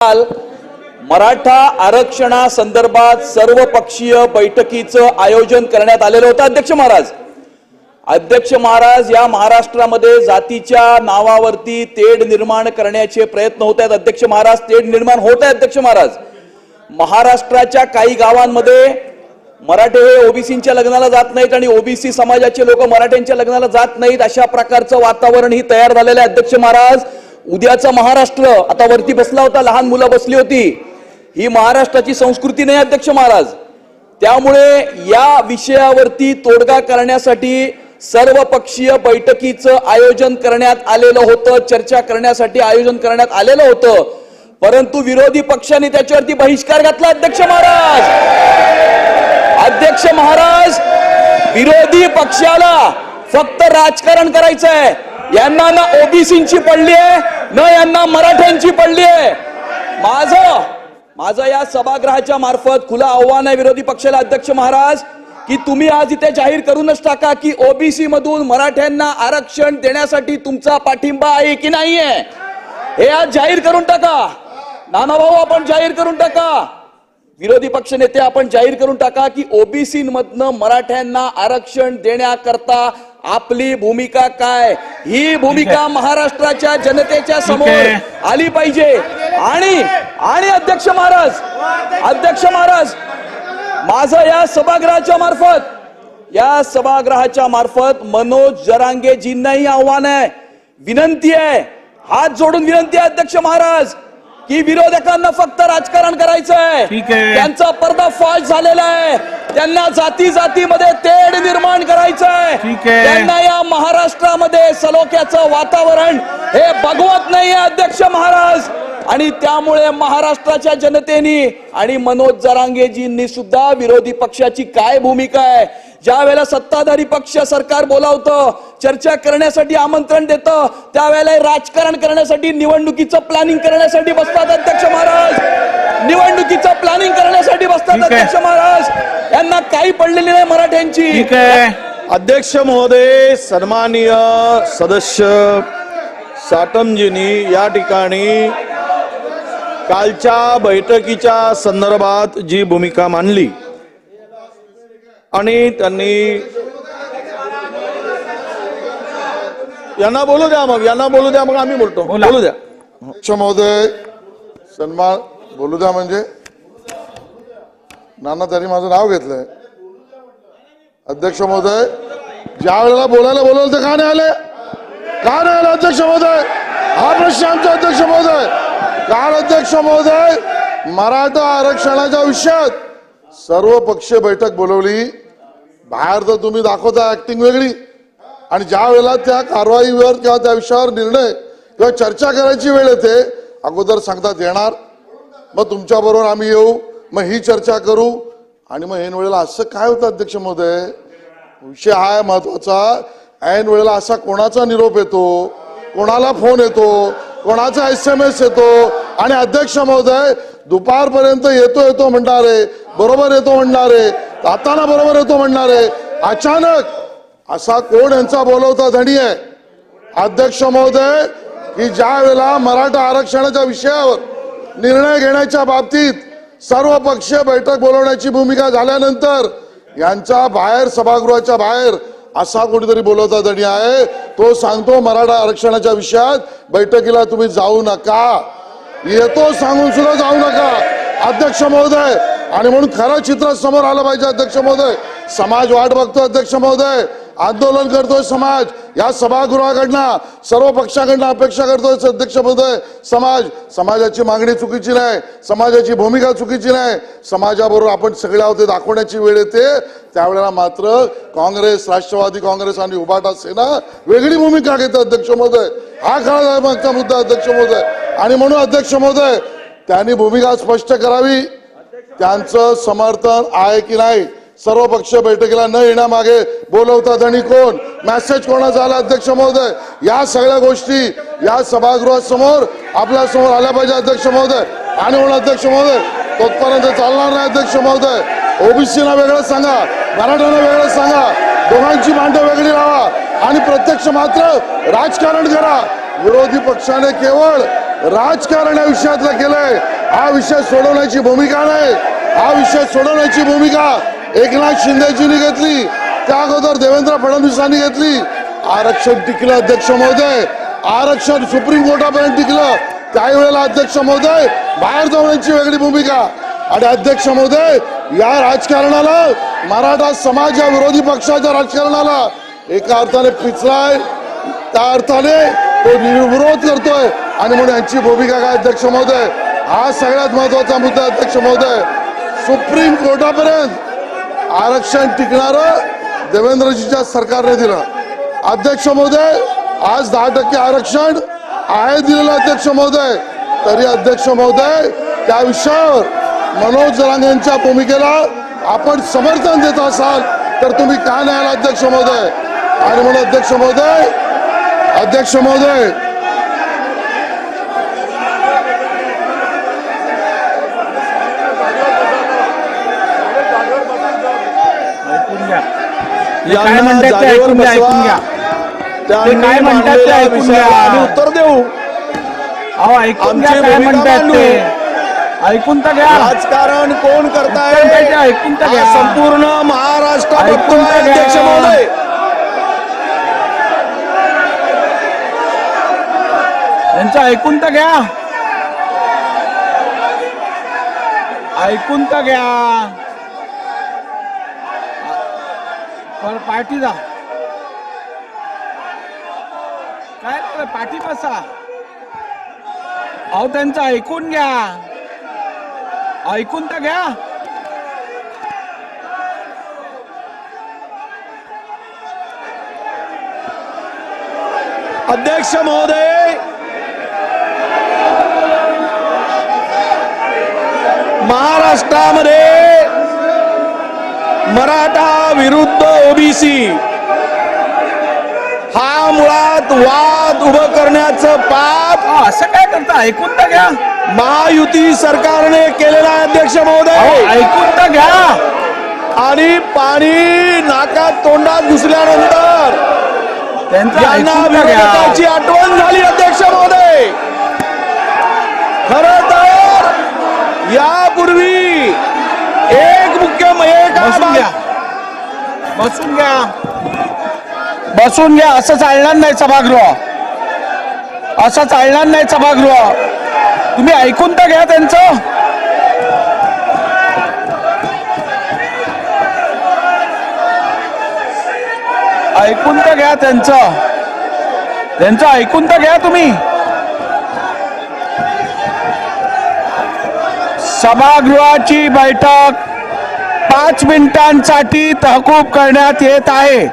काल मराठा आरक्षणासंदर्भात सर्व पक्षीय बैठकीचं आयोजन करण्यात आलेलं होतं. अध्यक्ष महाराज अध्यक्ष महाराज या महाराष्ट्रामध्ये जातीच्या नावावरती तेढ निर्माण करण्याचे प्रयत्न होत आहेत. अध्यक्ष महाराज तेढ निर्माण होत आहे अध्यक्ष महाराज. महाराष्ट्राच्या काही गावांमध्ये मराठे हे ओबीसीच्या लग्नाला जात नाहीत आणि ओबीसी समाजाचे लोक मराठ्यांच्या लग्नाला जात नाहीत. अशा प्रकारचं वातावरण ही तयार झालेलं आहे अध्यक्ष महाराज. उद्याचा महाराष्ट्र आता वरती बसला होता लहान मुलं बसली होती. ही महाराष्ट्राची संस्कृती नाही अध्यक्ष महाराज. त्यामुळे या विषयावरती तोडगा करण्यासाठी सर्वपक्षीय बैठकीचं आयोजन करण्यात आलेलं होतं चर्चा करण्यासाठी आयोजन करण्यात आलेलं होतं. परंतु विरोधी पक्षाने त्याच्यावरती बहिष्कार घातला अध्यक्ष महाराज. अध्यक्ष महाराज विरोधी पक्षाला फक्त राजकारण करायचं आहे यांना ना ओबीसींची पडली आहे न यांना मराठ्यांची पडली आहे. माझं माझं या सभागृहाच्या मार्फत खुलं आव्हान आहे विरोधी पक्षाला अध्यक्ष महाराज की तुम्ही आज इथे जाहीर करूनच टाका की ओबीसी मधून मराठ्यांना आरक्षण देण्यासाठी तुमचा पाठिंबा आहे की नाहीये? हे आज जाहीर करून टाका. नाना भाऊ आपण जाहीर करून टाका. विरोधी पक्ष नेते आपण जाहीर करून टाका की ओबीसी मधनं मराठ्यांना आरक्षण देण्याकरता आपली भूमिका काय? ही भूमिका महाराष्ट्राच्या जनतेच्या समोर. आली पाहिजे. आणि आणि अध्यक्ष महाराज अध्यक्ष महाराज माझं या सभागृहाच्या मार्फत या सभागृहाच्या मार्फत मनोज जरांगेजींनाही आव्हान आहे. विनंती आहे. हात जोडून विनंती आहे अध्यक्ष महाराज. की विरोधकांना फक्त राजकारण करायचं आहे. त्यांचा पर्दाफाश झालेला आहे. त्यांना जाती जातीमध्ये तेढ निर्माण करायचं आहे. त्यांना या महाराष्ट्रामध्ये सलोख्याचं वातावरण हे बघवत नाही अध्यक्ष महाराज. आणि त्यामुळे महाराष्ट्राच्या जनतेने आणि मनोज जरांगेजींनी सुद्धा विरोधी पक्षाची काय भूमिका आहे? ज्या वेळेला सत्ताधारी पक्ष सरकार बोलावतं चर्चा करण्यासाठी आमंत्रण देतं त्यावेळेला राजकारण करण्यासाठी निवडणुकीचं प्लॅनिंग करण्यासाठी बसतात अध्यक्ष महाराज. निवडणुकीचं प्लॅनिंग करण्यासाठी बसतात. अध्यक्ष महाराज. यांना काही पडलेली नाही मराठ्यांची. ठीक आहे. अध्यक्ष महोदय सन्माननीय सदस्य साटमजींनी या ठिकाणी कालच्या बैठकीच्या संदर्भात जी भूमिका मांडली आणि त्यांनी यांना बोलू द्या मग यांना बोलू द्या मग आम्ही बोलतो. बोला. बोलू द्या. अध्यक्ष महोदय सन्मान बोलू द्या म्हणजे. नाना त्यांनी माझं नाव घेतलंय. अध्यक्ष महोदय ज्या वेळेला बोलायला बोलवलं ते का नाही आले? का नाही आले अध्यक्ष महोदय? हा प्रश्न आमचा अध्यक्ष महोदय. काल अध्यक्ष महोदय मराठा आरक्षणाच्या विषयात सर्व पक्षीय बैठक बोलवली. बाहेर तर तुम्ही दाखवता ऍक्टिंग वेगळी. आणि ज्या वेळेला त्या कारवाईवर किंवा त्या विषयावर निर्णय किंवा चर्चा करायची वेळ येते अगोदर सांगतात येणार. मग तुमच्या बरोबर आम्ही येऊ मग ही चर्चा करू. आणि मग ऐन वेळेला असं काय होतं अध्यक्ष महोदय? विषय हा आहे महत्त्वाचा ऐन वेळेला असा कोणाचा निरोप येतो? कोणाला फोन येतो? कोणाचा एस एम एस येतो? आणि अध्यक्ष महोदय दुपारपर्यंत येतो येतो म्हणणारे बरोबर येतो म्हणणारे जाताना बरोबर येतो म्हणणारे अचानक असा कोण यांचा बोलवता धणी आहे अध्यक्ष महोदय की ज्या वेळेला मराठा आरक्षणाच्या विषयावर निर्णय घेण्याच्या बाबतीत सर्व पक्षीय बैठक बोलवण्याची भूमिका झाल्यानंतर यांच्या बाहेर सभागृहाच्या बाहेर असा कोणीतरी बोलवता धणी आहे. तो सांगतो मराठा आरक्षणाच्या विषयात बैठकीला तुम्ही जाऊ नका. येतो सांगून सुद्धा जाऊ नका. अध्यक्ष महोदय आणि म्हणून खरं चित्र समोर आलं पाहिजे अध्यक्ष महोदय. समाज वाट बघतो अध्यक्ष महोदय. आंदोलन करतोय समाज. या सभागृहाकडनं सर्व पक्षाकडनं अपेक्षा करतोय अध्यक्ष महोदय. समाज समाजाची मागणी चुकीची नाही. समाजाची भूमिका चुकीची नाही. समाजाबरोबर आपण सगळे आहोत दाखवण्याची वेळ येते. त्यावेळेला मात्र काँग्रेस राष्ट्रवादी काँग्रेस आणि उभाटा सेना वेगळी भूमिका घेते अध्यक्ष महोदय. हा खरा मागचा मुद्दा अध्यक्ष महोदय. आणि म्हणून अध्यक्ष महोदय त्यांनी भूमिका स्पष्ट करावी. त्यांचं समर्थन आहे की नाही सर्व पक्ष बैठकीला न येण्यामागे बोलवतात आणि कोण? मेसेज कोणाचा आला अध्यक्ष महोदय? या सगळ्या गोष्टी या सभागृहासमोर आपल्यासमोर आल्या पाहिजे अध्यक्ष महोदय. आणि म्हणून अध्यक्ष महोदय तोपर्यंत चालणार नाही अध्यक्ष महोदय. ओबीसीना वेगळं सांगा मराठ्यांना वेगळं सांगा दोघांची मांडं वेगळी लावा आणि प्रत्यक्ष मात्र राजकारण करा. विरोधी पक्षाने केवळ राजकारण या विषयातलं केलंय. हा विषय सोडवण्याची भूमिका नाही. हा विषय सोडवण्याची भूमिका एकनाथ शिंदेजींनी घेतली. त्या अगोदर देवेंद्र फडणवीसांनी घेतली. आरक्षण टिकलं अध्यक्ष महोदय. आरक्षण सुप्रीम कोर्टापर्यंत टिकलं. त्यावेळेला अध्यक्ष महोदय बाहेर जाण्याची वेगळी भूमिका. आणि अध्यक्ष महोदय या राजकारणाला मराठा समाज या विरोधी पक्षाच्या राजकारणाला एका अर्थाने पिचलाय. त्या अर्थाने तो निर्विरोध करतोय. आणि म्हणून यांची भूमिका काय अध्यक्ष महोदय? हा सगळ्यात महत्त्वाचा मुद्दा अध्यक्ष महोदय. सुप्रीम कोर्टापर्यंत आरक्षण टिकणारं देवेंद्रजीच्या सरकारने दिलं. अध्यक्ष महोदय आज दहा टक्के आरक्षण आहे दिलेलं अध्यक्ष महोदय. तरी अध्यक्ष महोदय त्या विषयावर मनोज जरांगे यांच्या भूमिकेला आपण समर्थन देत असाल तर तुम्ही का नाही अध्यक्ष महोदय? आणि म्हणून अध्यक्ष महोदय अध्यक्ष महोदय घ्या. ते काय म्हणतात ते ऐकून घ्या ऐकून घ्या. ते काय म्हणतात ते ऐकून घ्या. आम्ही उत्तर देऊ. अहो ऐकून घ्या आमची काय भूमिका म्हणतात मांडू. ते. ऐकून तर घ्या. राजकारण कोण करताय? ऐकून तर हा घ्या. संपूर्ण महाराष्ट्र ऐकून बघतोय तर घ्या. अध्यक्ष महोदय. त्यांचं ऐकून तर घ्या. ऐकून तर घ्या. पर पार्टी जा. काय पाठी बसा अहो त्यांचं ऐकून घ्या. ऐकून तर घ्या. अध्यक्ष महोदय! महाराष्ट्रामध्ये मराठा विरुद्ध ओबीसी हा मुळात वाद उभं करण्याचं पाप असं काय करता? ऐकून तर घ्या. महायुती सरकारने केलेला अध्यक्ष महोदय. ऐकून तर घ्या. आणि पाणी नाकात तोंडात घुसल्यानंतर त्यांचं विरोधकाची आठवण झाली अध्यक्ष महोदय. खर तर यापूर्वी बसून घ्या. बसून घ्या. बसून घ्या. असं चालणार नाही सभागृह. असं चालणार नाही सभागृह. तुम्ही ऐकून तर घ्या त्यांचं. ऐकून तर घ्या त्यांचं. त्यांचं ऐकून तर घ्या तुम्ही. सभागृहाची बैठक पाच मिनिटांसाठी तहकूब करण्यात येत आहे.